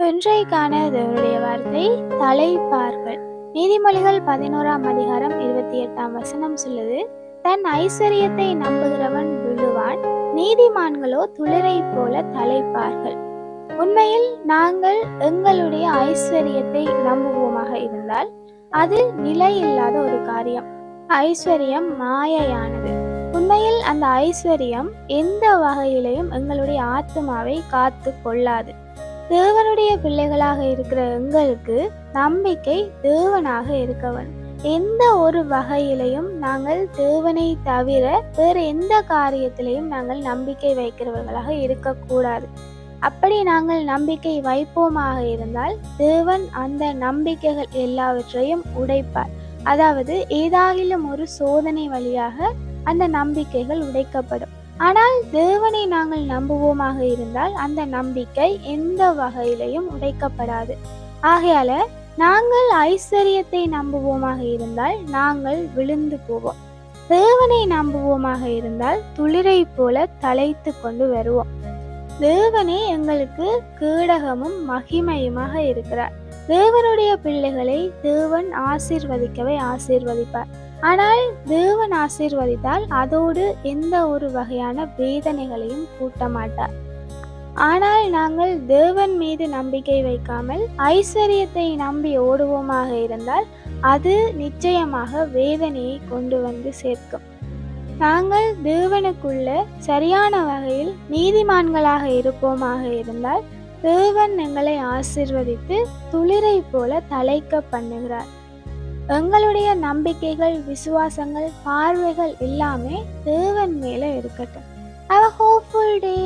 இன்றைக்கான தேவனுடைய வார்த்தை தலைப்பார்கள். நீதிமொழிகள் பதினோராம் அதிகாரம் இருபத்தி எட்டாம் வசனம் சொல்லுது தன் ஐஸ்வர்யத்தை நம்புகிறவன் விழுவான் நீதிமான்களோ துளிரை போல தலைப்பார்கள். உண்மையில் நாங்கள் எங்களுடைய ஐஸ்வர்யத்தை நம்புவோமாக இருந்தால் அது நிலையில்லாத ஒரு காரியம். ஐஸ்வர்யம் மாயையானது. உண்மையில் அந்த ஐஸ்வர்யம் எந்த வகையிலையும் எங்களுடைய ஆத்மாவை காத்து கொள்ளாது. தேவனுடைய பிள்ளைகளாக இருக்கிற எங்களுக்கு நம்பிக்கை தேவனாக இருக்கவன். எந்த ஒரு வகையிலையும் நாங்கள் தேவனை தவிர வேறு எந்த காரியத்திலையும் நாங்கள் நம்பிக்கை வைக்கிறவர்களாக இருக்கக்கூடாது. அப்படி நாங்கள் நம்பிக்கை வைப்போமாக இருந்தால் தேவன் அந்த நம்பிக்கைகள் எல்லாவற்றையும் உடைப்பார். அதாவது ஏதாகிலும் ஒரு சோதனை வழியாக அந்த நம்பிக்கைகள் உடைக்கப்படும். ஆனால் தேவனை நாங்கள் நம்புவோமாக இருந்தால் அந்த நம்பிக்கை எந்த வகையிலையும் உடைக்கப்படாது. ஆகையால நாங்கள் ஐஸ்வர்யத்தை நம்புவோமாக இருந்தால் நாங்கள் விழுந்து போவோம். தேவனை நம்புவோமாக இருந்தால் துளிரை போல தலைத்து கொண்டு வருவோம். தேவனே எங்களுக்கு கீடகமும் மகிமையுமாக இருக்கிறார். தேவனுடைய பிள்ளைகளை தேவன் ஆசீர்வதிக்கவே ஆசீர்வதிப்பார். ஆனால் தேவன் ஆசீர்வதித்தால் அதோடு எந்த ஒரு வகையான வேதனைகளையும் கூட்ட மாட்டார் ஆனால் நாங்கள் தேவன் மீது நம்பிக்கை வைக்காமல் ஐஸ்வர்யத்தை நம்பி ஓடுவோமாக இருந்தால் அது நிச்சயமாக வேதனையை கொண்டு வந்து சேர்க்கும். நாங்கள் தேவனுக்குள்ள சரியான வகையில் நீதிமான்களாக இருப்போமாக இருந்தால் தேவன் எங்களை ஆசிர்வதித்து துளிரை போல தலைக்க பண்ணுகிறார். எங்களுடைய நம்பிக்கைகள் விசுவாசங்கள் பார்வைகள் எல்லாமே தேவன் மேலே இருக்கட்டும். Have hopeful day